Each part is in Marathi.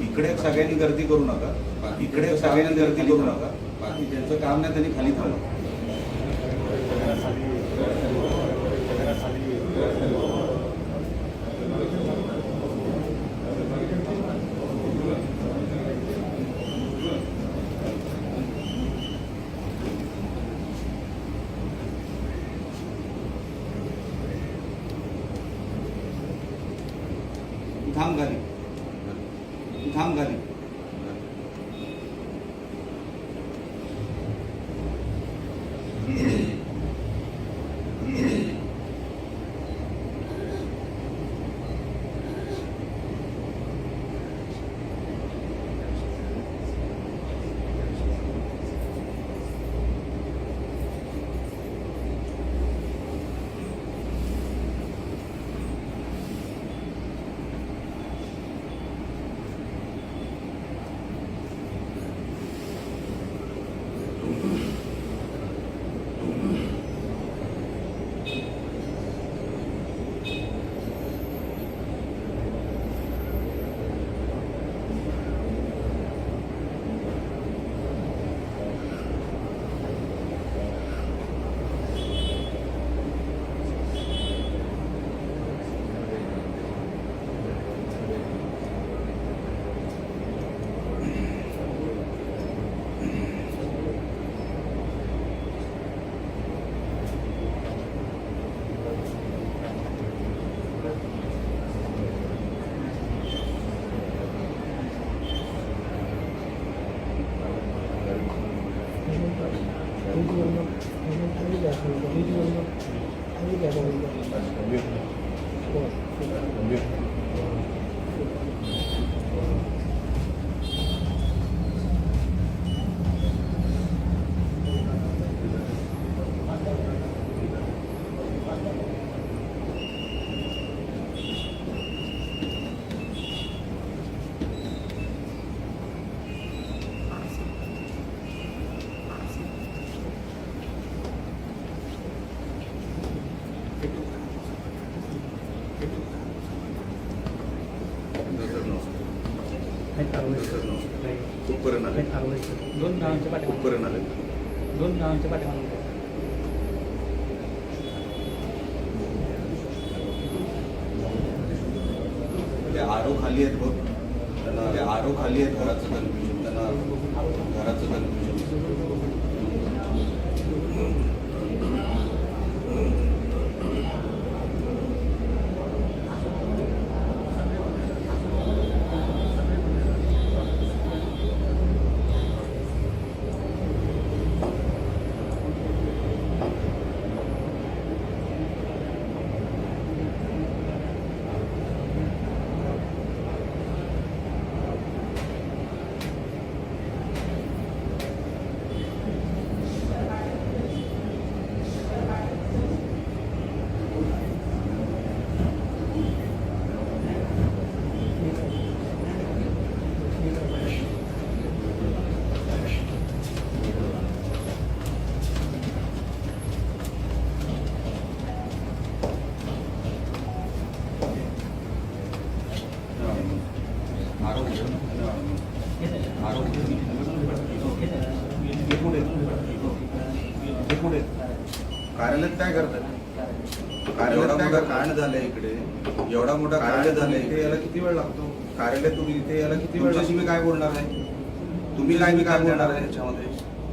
इकडे सगळ्यांनी गर्दी करू नका. इकडे सगळ्यांनी गर्दी करू नका. बाकी ज्यांचं काम नाही त्यांनी खाली थांबा. Gracias. कुठपर्यंत आले. दोन गावांच्या पाठीमागे ते आरो खाली आहेत बघ. त्यांना ते आरो खाली आहेत घराचं कन्फ्युजन. त्यांना घराचं कन्फ्युजन. कांड झालंय इकडे? एवढा मोठा कांड झालाय इथे याला किती वेळ लागतो? कार्यालयातून इथे याला किती वेळ मी काय बोलणार आहे? तुम्ही काय निकाल देणार आहे त्याच्यामध्ये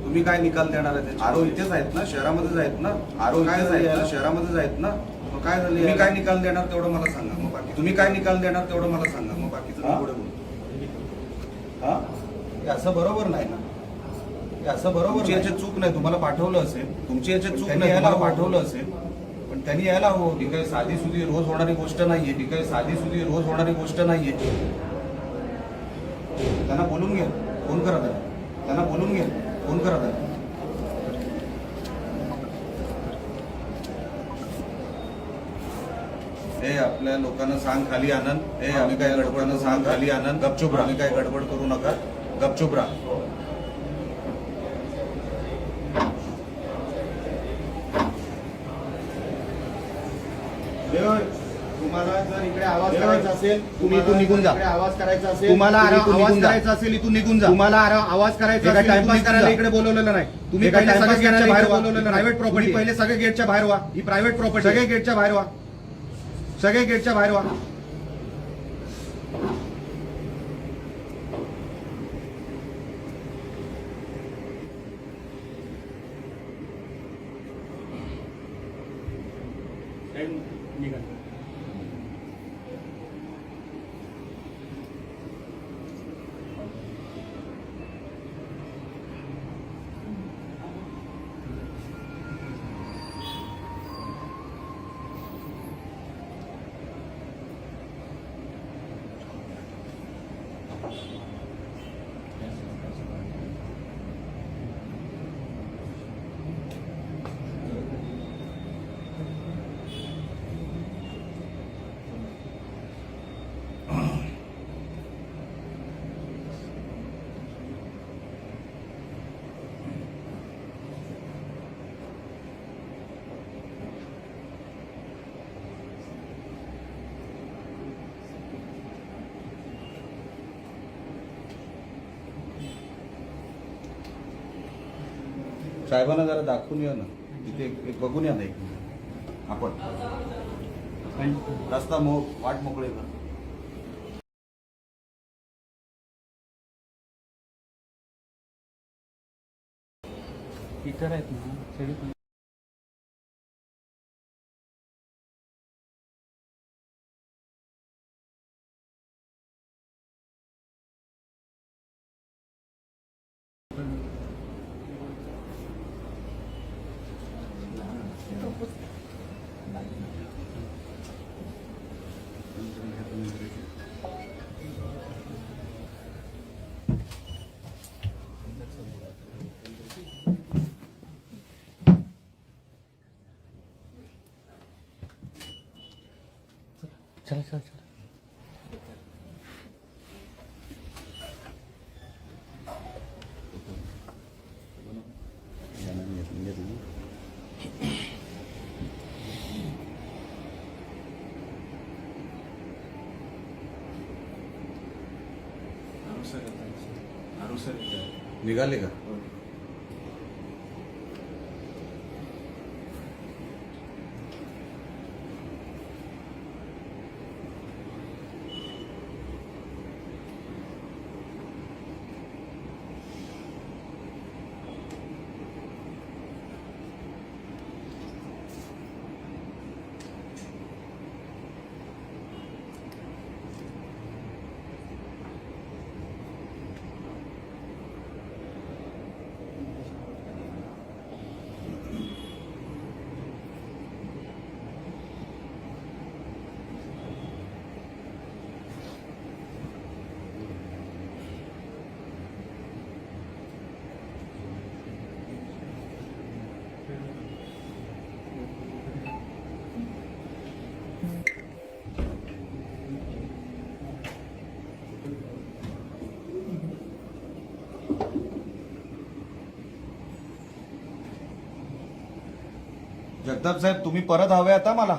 तुम्ही काय निकाल देणार आहे आरो इथेच आहेत ना शहरामध्येच आहेत ना? आरो काय शहरामध्येच आहेत ना? मग काय झालं तुम्ही काय निकाल देणार तेवढं मला सांगा मग बाकी. तुम्ही काय निकाल देणार तेवढं मला सांगा मग बाकीचं मी पुढे बोलतो हा? असं बरोबर नाही ना? असं बरोबर याच्यात चूक नाही तुम्हाला पाठवलं असेल. तुमची याच्यात चूक नाही पाठवलं असेल. त्यांनी यायला हवं. ही काही साधी सुधी रोज होणारी गोष्ट नाहीये. ही काही साधी सुधी रोज होणारी गोष्ट नाहीये. त्यांना बोलून घ्या. फोन करत आहे त्यांना बोलून घ्या. फोन करत आहे हे आपल्या लोकांना सांग खाली आनंद. हे आम्ही काय गडबडनं सांग खाली आनंद. गपचूप राहा. आम्ही काय गडबड करू नका. गपचूप राहा तुम्हाला जर इकडे आवाज करायचा असेल तुम्ही इथून निघून जा. इकडे आवाज करायचा असेल तुम्हाला आवाज. करायचा असेल इथून निघून जा तुम्हाला आवाज करायचा असेल टाइमपास करायला. इकडे बोलवलेलं नाही तुम्ही पहिले टाइमपास सगळे गेटच्या बाहेर. बोलवलेलं ही. प्रायव्हेट प्रॉपर्टी पहिले सगळे गेटच्या बाहेर व्हा ही प्रायव्हेट प्रॉपर्टी सगळे गेटच्या बाहेर व्हा सगळे गेटच्या बाहेर व्हा साहेबांना जरा दाखवून या ना. तिथे बघून या ना एक आपण. रस्ता मो वाट मोकळे कर. इतर आहेत ना चला चला चला. निघाले का? जगताप साहेब तुम्ही परत हवे आता मला?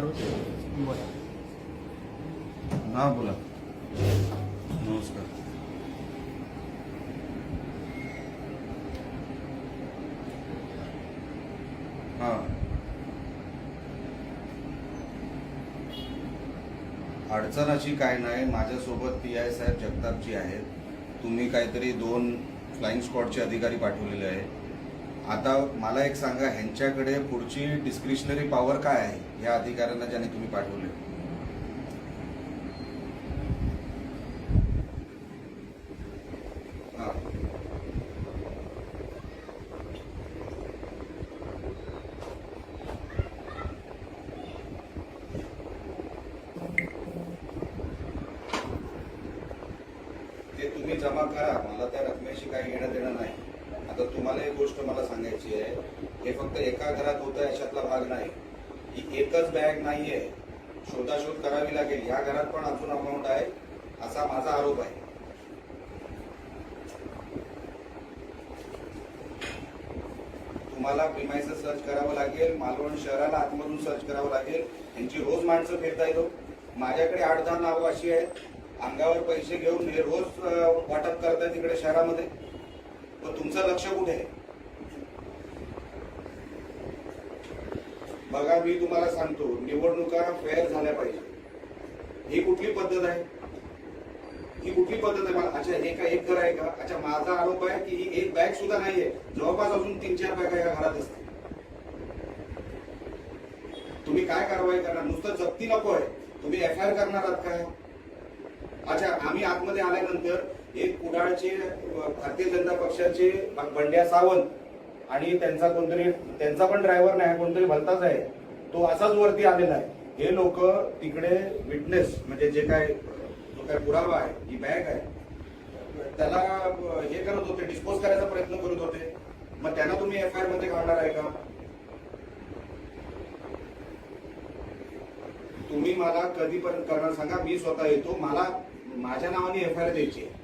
बोला. हा बोला. नमस्कार. हा. अडचण अशी काय नाही माझ्यासोबत पी आय साहेब जगतापजी आहेत. तुम्ही काहीतरी दोन फ्लाईंग स्क्वॉडचे अधिकारी पाठवलेले आहेत. आता मला एक सांगा ह्यांच्याकडे पुढची डिस्क्रिशनरी पॉवर काय आहे? या अधिकाऱ्यांना ज्याने तुम्ही पाठवले हा ते तुम्ही जमा करा मला त्या रकमेशी काही घेणं देणं नाही आता तुम्हाला एक गोष्ट मला सांगायची आहे हे फक्त एका घरात होतं याच्यातला भाग नाही ही एकच बॅग नाहीये शोधाशोध करावी लागेल या घरात पण अजून अमाऊंट आहे असा माझा आरोप आहे तुम्हाला प्रिमायचं सर्च करावं लागेल मालवण शहराला आतमधून सर्च करावं लागेल यांची रोज माणसं फिरता येतो माझ्याकडे आठ दहा नावं अशी आहेत. अंगावर पैसे घेऊन हे रोज वाटप करतात तिकडे शहरामध्ये. पण तुमचं लक्ष कुठे आहे? बघा मी तुम्हाला सांगतो निवडणुका फेअर झाल्या पाहिजे. ही कुठली पद्धत आहे? ही कुठली पद्धत आहे? मला अच्छा हे का एक घर आहे का? अच्छा माझा आरोप आहे की ही एक बॅग सुद्धा नाहीये. जवळपास अजून तीन चार बॅग या घरात असते तुम्ही काय कारवाई करणार? नुसतं जप्ती नको आहे. तुम्ही एफ आय आर करणार आहात काय? अच्छा आम्ही आतमध्ये आल्यानंतर एक कुडाळचे भारतीय जनता पक्षाचे बंड्या सावंत आणि त्यांचा कोणतरी त्यांचा पण ड्रायव्हर नाही कोणतरी भलताच आहे. तो असाच वरती आलेला आहे. हे लोक तिकडे विटनेस म्हणजे जे काय जो काय पुरावा आहे ही बॅग आहे त्याला हे करत होते डिस्पोज करायचा प्रयत्न करत होते. मग त्यांना तुम्ही एफ आय आरमध्ये काढणार आहे का? तुम्ही मला कधीपर्यंत करणार सांगा. मी स्वतः येतो. मला माझ्या नावाने एफ आय आर द्यायची आहे.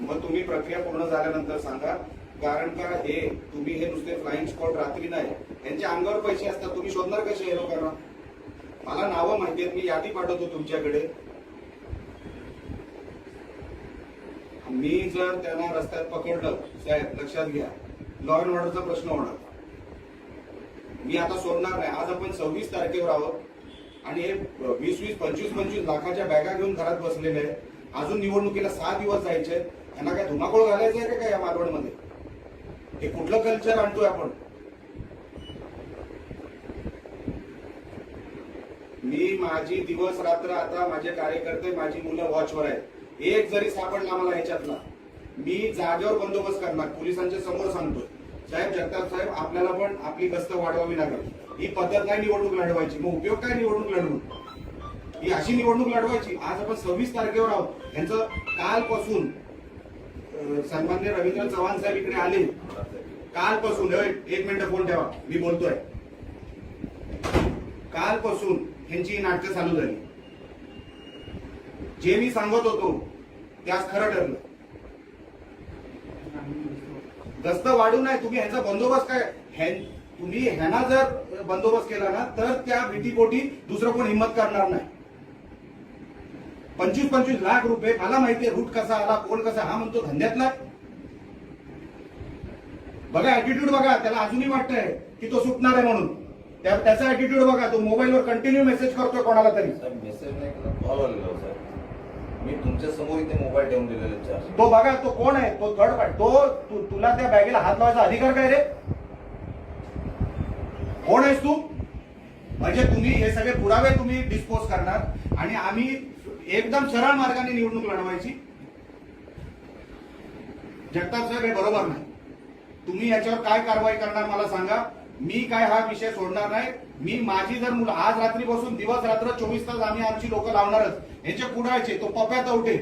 मग तुम्ही प्रक्रिया पूर्ण झाल्यानंतर सांगा. कारण का हे तुम्ही हे नुसते फ्लाइंग स्पॉट रात्री नाही. यांच्या अंगावर पैसे असतात. तुम्ही शोधणार कसे हे लोकांना? मला नावं माहिती आहेत. मी यादी पाठवतो तुमच्याकडे. मी जर त्यांना रस्त्यात पकडलं साहेब लक्षात घ्या. लॉ अँड ऑर्डरचा प्रश्न होणार. मी आता सोडणार नाही. आज आपण सव्वीस तारखेवर आहोत आणि हे वीस वीस पंचवीस पंचवीस लाखाच्या बॅगा घेऊन घरात बसलेले आहे अजून निवडणुकीला सहा दिवस जायचे यांना काय धुमाकूळ घालायचं आहे का काय या मालवणमध्ये? हे कुठलं कल्चर आणतोय आपण? मी माझी दिवस रात्र आता माझे कार्यकर्ते माझी मुलं वॉचवर आहेत. एक जरी सापडला मला ह्याच्यातला मी जागेवर बंदोबस्त करणार पोलिसांच्या समोर सांगतोय. साहेब जगताप साहेब आपल्याला पण आपली गस्त वाढवावी लागेल. ही पद्धत नाही निवडणूक लढवायची मग उपयोग काय निवडणूक लढवून? ही अशी निवडणूक लढवायची आज आपण सव्वीस तारखेवर आहोत. यांचं कालपासून सन्मान्य रवींद्र चव्हाण साहेब इकडे आले. कालपासून होय, एक मिनिट फोन ठेवा मी बोलतोय. कालपासून ह्यांची नाटकं चालू झाली. जे मी सांगत होतो त्यास खरं ठरलं. गस्त वाढू नाही तुम्ही ह्यांचा बंदोबस्त काय? तुम्ही ह्यांना जर बंदोबस्त केला ना तर त्या भीतीपोटी दुसरं कोण हिंमत करणार नाही. पंचवीस पंचवीस लाख रुपये मला माहिती आहे रूट कसा आला कोण कसा हा म्हणतो धंद्यातला. बघा ऍटिट्यूड बघा त्याला अजूनही वाटतंय की तो सुटणार आहे म्हणून. त्या- त्याचा ऍटिट्यूड बघा तो मोबाईलवर कंटिन्यू मेसेज करतोय कोणाला तरी. मेसेज नाही केला कॉल आलेला हो, साहेब मी तुमच्यासमोर इथे मोबाईल ठेवून दिलेले चार्ज तो बघा तो कोण आहे? तो थर्ड पार्ट. तो तु- तुला त्या बॅगेला हात लावायचा अधिकार काय रे? कोण आहेस तू? म्हणजे तुम्ही हे सगळे पुरावे तुम्ही डिस्पोज करणार आणि आम्ही एकदम सरळ मार्गाने निवडणूक लढवायची. जगताप साहेब हे बरोबर नाही. तुम्ही याच्यावर काय कारवाई करणार मला सांगा. मी काय हा विषय सोडणार नाही. मी माझी जर मुलं आज रात्री बसून दिवस रात्र चोवीस तास आम्ही आमची लोक लावणारच. यांचे कुडाळचे तो पप्या तवटे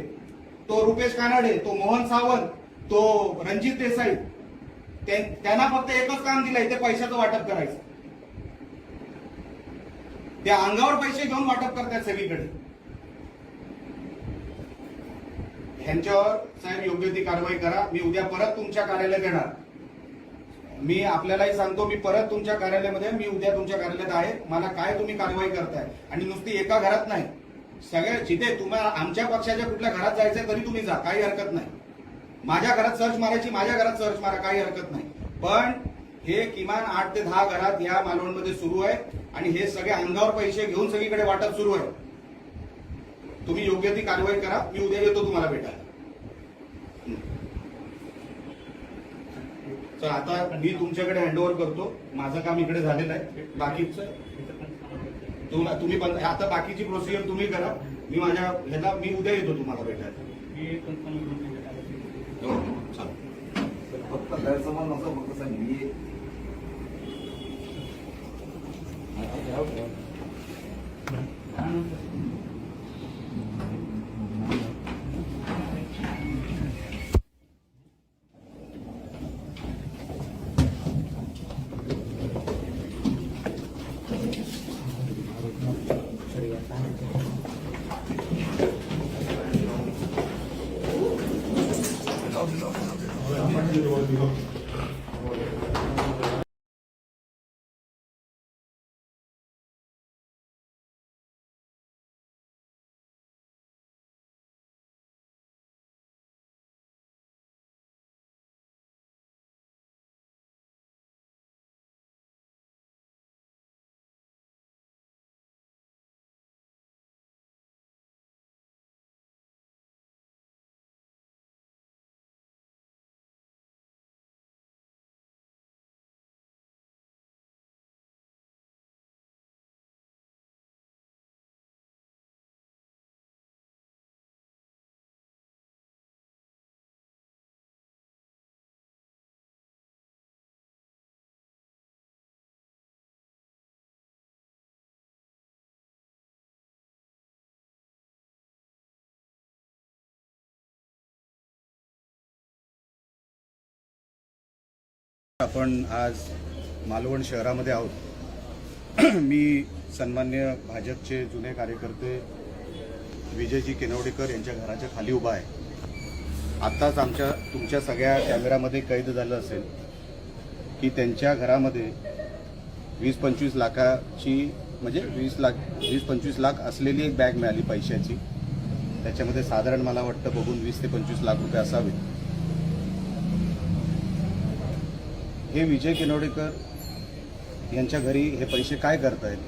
तो रुपेश कानाडे तो मोहन सावंत तो रणजित देसाई त्यांना फक्त एकच काम दिलंय ते पैशाचं वाटप करायचं. त्या अंगावर पैसे घेऊन वाटप करतात सगळीकडे. ह्यांच्यावर साहेब योग्य ती कारवाई करा. मी उद्या परत तुमच्या कार्यालयात येणार. मी आपल्यालाही सांगतो मी परत तुमच्या कार्यालयामध्ये मी उद्या तुमच्या कार्यालयात आहे. मला काय तुम्ही कारवाई करताय? आणि नुसती एका घरात नाही. सगळ्या जिथे तुम्हाला आमच्या पक्षाच्या कुठल्या घरात जायचंय तरी तुम्ही जा. काही हरकत नाही. माझ्या घरात सर्च मारायची माझ्या घरात सर्च मारा. काही हरकत नाही. पण हे किमान आठ ते दहा घरात या मालवणमध्ये सुरू आहे. आणि हे सगळे अंगावर पैसे घेऊन सगळीकडे वाटप सुरू आहे. तुम्ही योग्य ती कारवाई करा. मी उद्या येतो तुम्हाला भेटायला. तर आता मी तुमच्याकडे हँडओव्हर करतो. माझं काम इकडे झालेलं आहे. बाकीचं तुम- तुम्ही पण आता बाकीची प्रोसिजर तुम्ही करा. मी माझ्या ह्याला मी उद्या येतो तुम्हाला भेटायला. हे. हो. फक्त गैरसमज नसतो फक्त साहेब मी आपण आज मालवण शहरामध्ये आहोत. मी सन्मान्य भाजपचे जुने कार्यकर्ते विजयजी केनवडेकर यांच्या घराच्या खाली उभा आहे. आत्ताच आमच्या तुमच्या सगळ्या कॅमेरामध्ये कैद झालं असेल की त्यांच्या घरामध्ये वीस पंचवीस लाखाची म्हणजे वीस लाख वीस पंचवीस लाख असलेली एक बॅग मिळाली पैशाची. त्याच्यामध्ये साधारण मला वाटतं बघून वीस ते पंचवीस लाख रुपये असावेत. हे विजय किनोडेकर यांच्या घरी हे पैसे काय करतायत?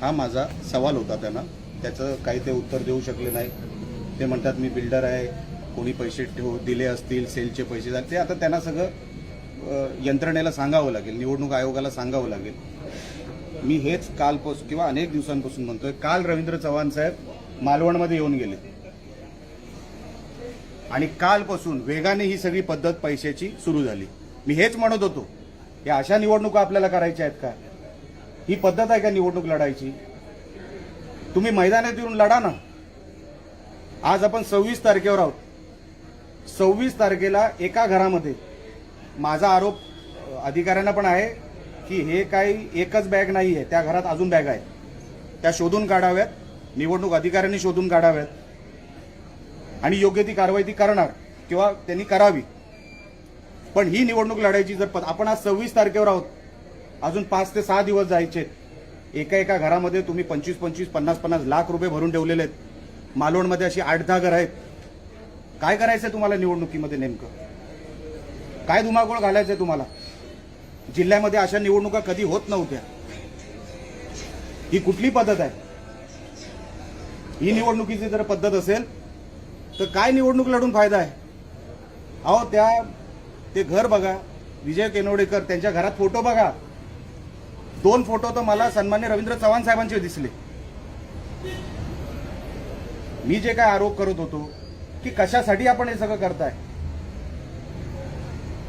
हा माझा सवाल होता त्यांना. त्याचं काही ते उत्तर देऊ शकले नाही. ते म्हणतात मी बिल्डर आहे. कोणी पैसे ठेव दिले असतील सेलचे पैसे झाले. ते आता त्यांना सगळं यंत्रणेला सांगावं लागेल. निवडणूक आयोगाला सांगावं लागेल. मी हेच कालपासून किंवा अनेक दिवसांपासून म्हणतोय काल रवींद्र चव्हाण साहेब मालवणमध्ये येऊन गेले. आणि कालपासून वेगाने ही सगळी पद्धत पैशाची सुरू झाली. मी हेच म्हणत होतो या अशा निवडणुका आपल्याला करायच्या आहेत का? ही पद्धत आहे का निवडणूक लढायची? तुम्ही मैदानात येऊन लढा ना. आज आपण सव्वीस तारखेवर आहोत. सव्वीस तारखेला एका घरामध्ये माझा आरोप अधिकाऱ्यांना पण आहे की हे काही एकच बॅग नाही आहे त्या घरात अजून बॅग आहेत त्या शोधून काढाव्यात निवडणूक अधिकाऱ्यांनी शोधून काढाव्यात. आणि योग्य ती कारवाई ती करणार किंवा त्यांनी करावी. पण ही निवडणूक लढायची जर आपण आज सव्वीस तारखेवर आहोत. अजून पाच ते सहा दिवस जायचे एका एका घरामध्ये तुम्ही पंचवीस पंचवीस पन्नास पन्नास लाख रुपये भरून ठेवलेले आहेत. मालवणमध्ये अशी आठ दहा घरं आहेत. काय करायचंय तुम्हाला निवडणुकीमध्ये नेमकं? काय धुमाकूळ घालायचंय तुम्हाला? जिल्ह्यामध्ये अशा निवडणुका कधी होत नव्हत्या. ही कुठली पद्धत आहे? ही निवडणुकीची जर पद्धत असेल तर काय निवडणूक लढून फायदा आहे? अहो त्या ते घर बघा. विजय केनवडेकर त्यांच्या घरात फोटो बघा. दोन फोटो तर मला सन्मान्य रवींद्र चव्हाण साहेबांचे दिसले. मी जे काय आरोप करत होतो की कशासाठी आपण हे सगळं करताय?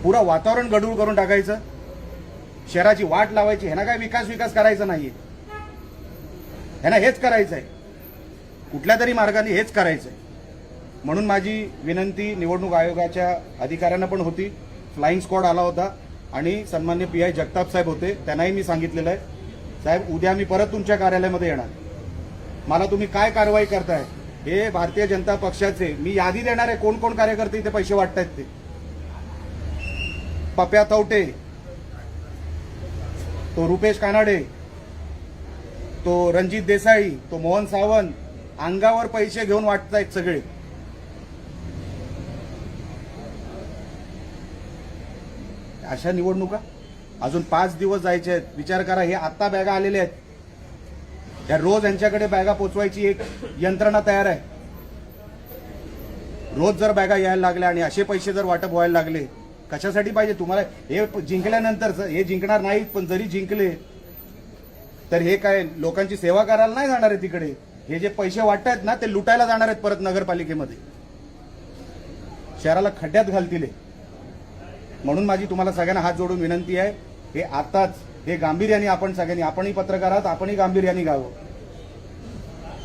पुरा वातावरण गडूळ करून टाकायचं. शहराची वाट लावायची. ह्यांना काय विकास विकास करायचा नाहीये. ह्यांना हेच करायचं आहे कुठल्या तरी मार्गाने हेच करायचं आहे म्हणून माझी विनंती निवडणूक आयोगाच्या अधिकाऱ्यांना पण होती. फ्लाईंग स्क्वॉड आला होता आणि सन्मान्य पी आय जगताप साहेब होते. त्यांनाही मी सांगितलेलं आहे. साहेब उद्या मी परत तुमच्या कार्यालयामध्ये येणार. मला तुम्ही काय कारवाई करताय? हे भारतीय जनता पक्षाचे मी यादी देणार आहे. कोण कोण कार्यकर्ते इथे पैसे वाटतायत ते? पप्या तवटे. तो रुपेश कानाडे. तो रणजित देसाई. तो मोहन सावंत. अंगावर पैसे घेऊन वाटतायत सगळे. अशा निवडणुका? अजून पाच दिवस जायचे आहेत. विचार करा हे आत्ता बॅगा आलेल्या आहेत. या रोज यांच्याकडे बॅगा पोचवायची एक यंत्रणा तयार आहे. रोज जर बॅगा यायला लागल्या आणि असे पैसे जर वाटप व्हायला लागले कशासाठी पाहिजे? तुम्हाला हे जिंकल्यानंतर हे जिंकणार नाहीत पण जरी जिंकले तर हे काय लोकांची सेवा करायला नाही जाणार आहे तिकडे. हे जे पैसे वाटतायत ना ते लुटायला जाणार आहेत परत नगरपालिकेमध्ये. शहराला खड्ड्यात घालतील म्हणून माझी तुम्हाला सगळ्यांना हात जोडून विनंती आहे हे आताच हे गांभीर्याने आपण सगळ्यांनी आपणही पत्रकार आहात आपणही गांभीर्याने गावं.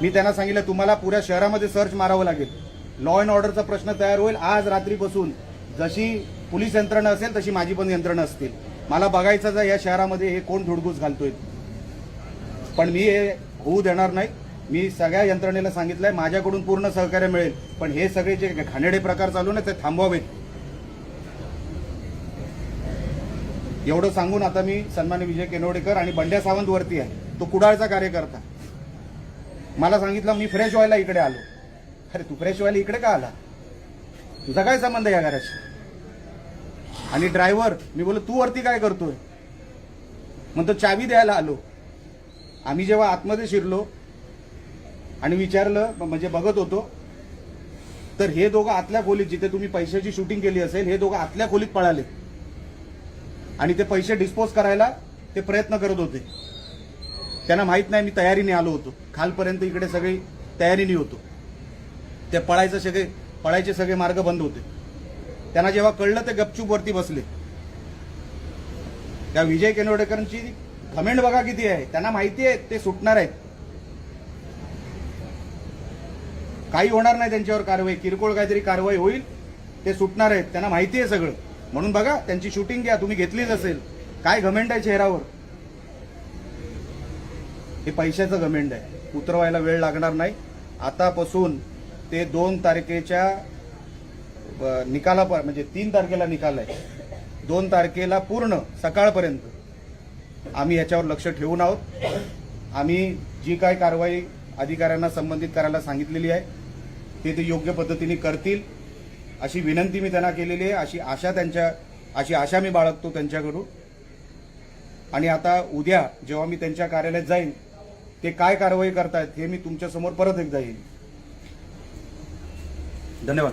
मी त्यांना सांगितलं तुम्हाला पुऱ्या शहरामध्ये सर्च मारावं लागेल. लॉ अँड ऑर्डरचा प्रश्न तयार होईल आज रात्रीपासून. जशी पोलीस यंत्रणा असेल तशी माझी पण यंत्रणा असतील. मला बघायचं या शहरामध्ये हे कोण धुडगूस घालतोय. पण मी हे होऊ देणार नाही. मी सगळ्या यंत्रणेला सांगितलंय माझ्याकडून पूर्ण सहकार्य मिळेल. पण हे सगळे जे घाणेडे प्रकार चालू ना ते थांबवावेत. एवढं सांगून आता मी सन्मान्य विजय केनवडेकर आणि बंड्या सावंत वरती आहे. तो कुडाळचा कार्यकर्ता. मला सांगितलं मी फ्रेश व्हायला इकडे आलो. अरे तू फ्रेश व्हायला इकडे का आला? तुझा काय संबंध आहे या घराशी? आणि ड्रायव्हर मी बोललो तू वरती काय करतोय? म्हणतो चावी द्यायला आलो. आम्ही जेव्हा आतमध्ये शिरलो आणि विचारलं म्हणजे बघत होतो तर हे दोघं आतल्या खोलीत जिथे तुम्ही पैशाची शूटिंग केली असेल हे दोघं आतल्या खोलीत पळाले. आणि ते पैसे डिस्पोज करायला ते प्रयत्न करत होते. त्यांना माहीत नाही मी तयारीने आलो होतो. खालपर्यंत इकडे सगळी तयारीने होतो. ते पळायचं सगळे पळायचे सगळे मार्ग बंद होते. त्यांना जेव्हा कळलं ते गपचूप वरती बसले. त्या विजय केनवडेकरांची कमेंट बघा किती आहे. त्यांना माहिती आहे ते सुटणार आहेत. काही होणार नाही त्यांच्यावर कारवाई. किरकोळ काहीतरी कारवाई होईल ते सुटणार आहेत. त्यांना माहिती आहे सगळं. म्हणून बघा त्यांची शूटिंग घ्या तुम्ही घेतलीच असेल. काय घमेंड आहे चेहऱ्यावर? हे पैशाचं घमेंड आहे. उतरवायला वेळ लागणार नाही. आतापासून ते दोन तारखेच्या अ, निकाला म्हणजे तीन तारखेला निकाल आहे. दोन तारखेला पूर्ण सकाळपर्यंत. आम्ही याच्यावर लक्ष ठेवून आहोत. आम्ही जी काय कारवाई अधिकाऱ्यांना संबंधित करायला सांगितलेली आहे ते ते योग्य पद्धतीने करतील. अशी विनंती मी त्यांना केलेली आहे अशी आशा त्यांच्या अशी आशा मी बाळगतो त्यांच्याकडून. आणि आता उद्या जेव्हा मी त्यांच्या कार्यालयात जाईन ते काय कारवाई करतायत हे मी तुमच्यासमोर परत एकदा येईन. धन्यवाद.